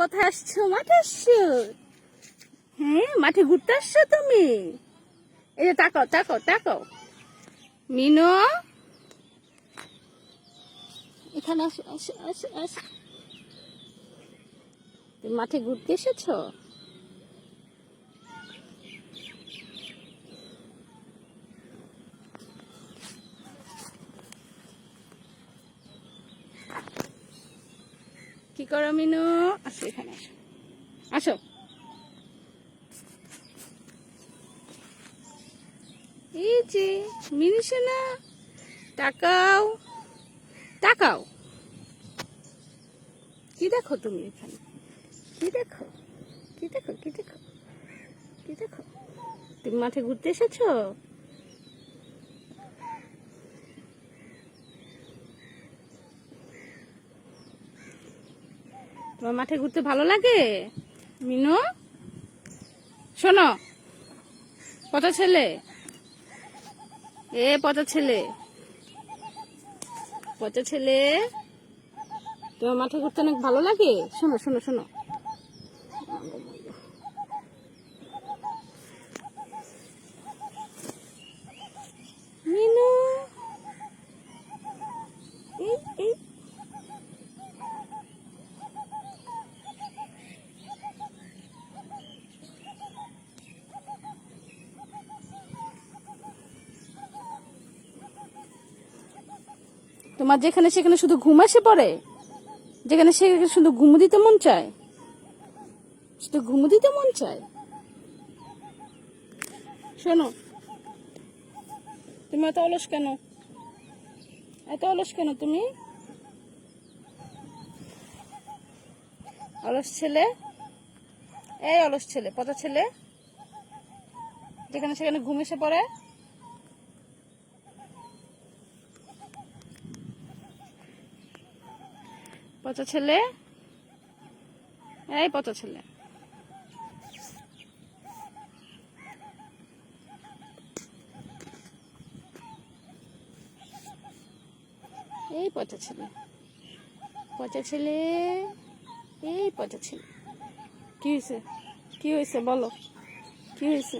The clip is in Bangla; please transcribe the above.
কোথায় আসছো? মাঠে আসছো? হ্যাঁ মাঠে ঘুরতে আসছো তুমি? এই যে তাকাও তাকাও তাকাও। মিনো? এখানে আসো আসো আসো আসো। মাঠে ঘুরতে এসেছ? কি করো, মিনু? আসো এখানে, আসো। আসো। এই যে, মিনু সোনা, তাকাও তাকাও। কি দেখো তুমি এখানে? কি দেখো? কি দেখো কি দেখো? কি দেখো? তুমি মাঠে ঘুরতে এসেছ? তোমার মাঠে ঘুরতে ভালো লাগে? মিনু? শোনো কত ছেলে। এ, পচা ছেলে। পচা ছেলে, তোমার মাঠে ঘুরতে অনেক ভালো লাগে? শোনো শোনো শোনো মিনু এই এই তোমার যেখানে সেখানে শুধু ঘুম আসে পড়ে? যেখানে সেখানে শুধু ঘুম দিতে মন চায়? শুধু ঘুম দিতে মন চায়? শোনো, তুমি এত অলস কেন? এত অলস কেন তুমি? অলস ছেলে? এই অলস ছেলে, পচা ছেলে? যেখানে সেখানে ঘুম এসে পড়ে? পচা ছেলে? এই পচা ছেলে। এই পচা ছেলে। পচা ছেলে, এই পচা ছেলে। কি হয়েছে কি হয়েছে বলো। কি হয়েছে